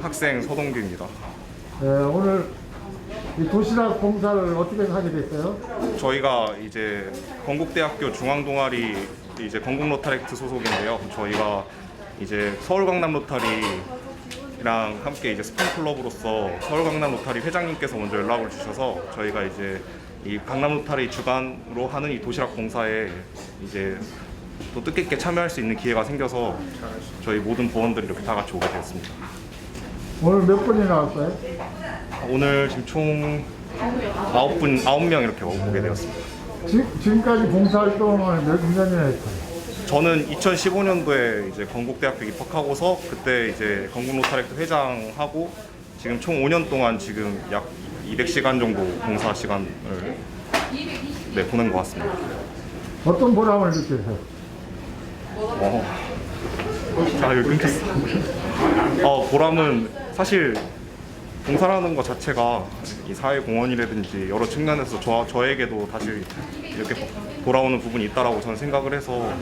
대학생 서동규입니다. 네, 오늘 이 도시락 봉사를 어떻게 하게 됐어요? 저희가 이제 건국대학교 중앙동아리 이제 건국 로타렉트 소속인데요. 저희가 이제 서울 강남 로타리랑 함께 이제 스폰 클럽으로서 서울 강남 로타리 회장님께서 먼저 연락을 주셔서 저희가 이제 이 강남 로타리 주관으로 하는 이 도시락 봉사에 이제 또 뜻깊게 참여할 수 있는 기회가 생겨서 저희 모든 부원들이 이렇게 다 같이 오게 되었습니다. 오늘 몇 분이 나왔어요? 오늘 지금 총 아홉 분 아홉 명 이렇게 오게 되었습니다. 지, 지금까지 봉사활동을 몇 년이나 했어요? 저는 2015년도에 이제 건국대학교 입학하고서 그때 이제 건국 로타렉트 회장하고 지금 총 5년 동안 지금 약 200시간 정도 봉사 시간을 네, 보낸 것 같습니다. 어떤 보람을 느끼세요? 어. 자, 여기 끊겼어. 어, 보람은 사실 봉사라는 것 자체가 이 사회 공헌이라든지 여러 측면에서 저, 저에게도 다시 이렇게 돌아오는 부분이 있다라고 저는 생각을 해서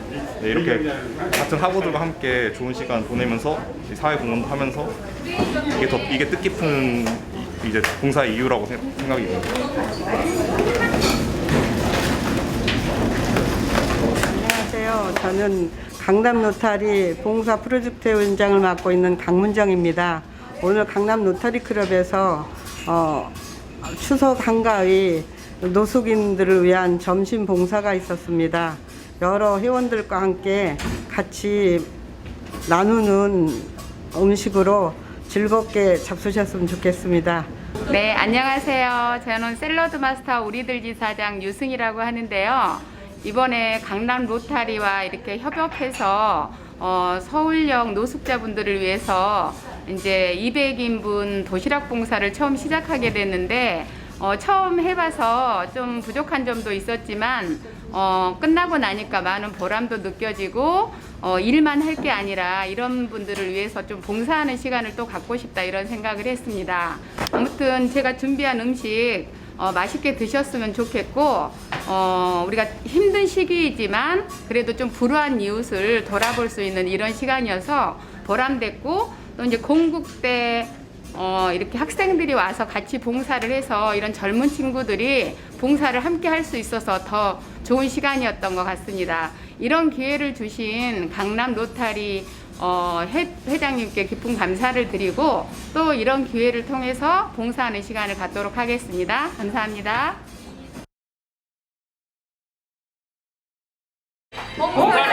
네, 이렇게 같은 학우들과 함께 좋은 시간 보내면서 이 사회 공헌도 하면서 이게 더 이게 뜻깊은 이- 이제 봉사의 이유라고 생- 생각이 듭니다. 안녕하세요. 저는 강남 로타리 봉사 프로젝트 위원장을 맡고 있는 강문정입니다. 오늘 강남 로타리 클럽에서 어, 추석 한가위 노숙인들을 위한 점심 봉사가 있었습니다. 여러 회원들과 함께 같이 나누는 음식으로 즐겁게 잡수셨으면 좋겠습니다. 네, 안녕하세요. 저는 샐러드 마스터 우리들 지 사장 유승이라고 하는데요. 이번에 강남 로타리와 이렇게 협업해서 어, 서울역 노숙자분들을 위해서 이제 200인분 도시락 봉사를 처음 시작하게 됐는데 어, 처음 해봐서 좀 부족한 점도 있었지만 어, 끝나고 나니까 많은 보람도 느껴지고 어, 일만 할 게 아니라 이런 분들을 위해서 좀 봉사하는 시간을 또 갖고 싶다 이런 생각을 했습니다. 아무튼 제가 준비한 음식 어, 맛있게 드셨으면 좋겠고 어, 우리가 힘든 시기이지만 그래도 좀 불우한 이웃을 돌아볼 수 있는 이런 시간이어서 보람됐고 또 이제 공국대 어, 이렇게 학생들이 와서 같이 봉사를 해서 이런 젊은 친구들이 봉사를 함께 할 수 있어서 더 좋은 시간이었던 것 같습니다. 이런 기회를 주신 강남 로타리 어, 회, 회장님께 깊은 감사를 드리고 또 이런 기회를 통해서 봉사하는 시간을 갖도록 하겠습니다. 감사합니다. 봉사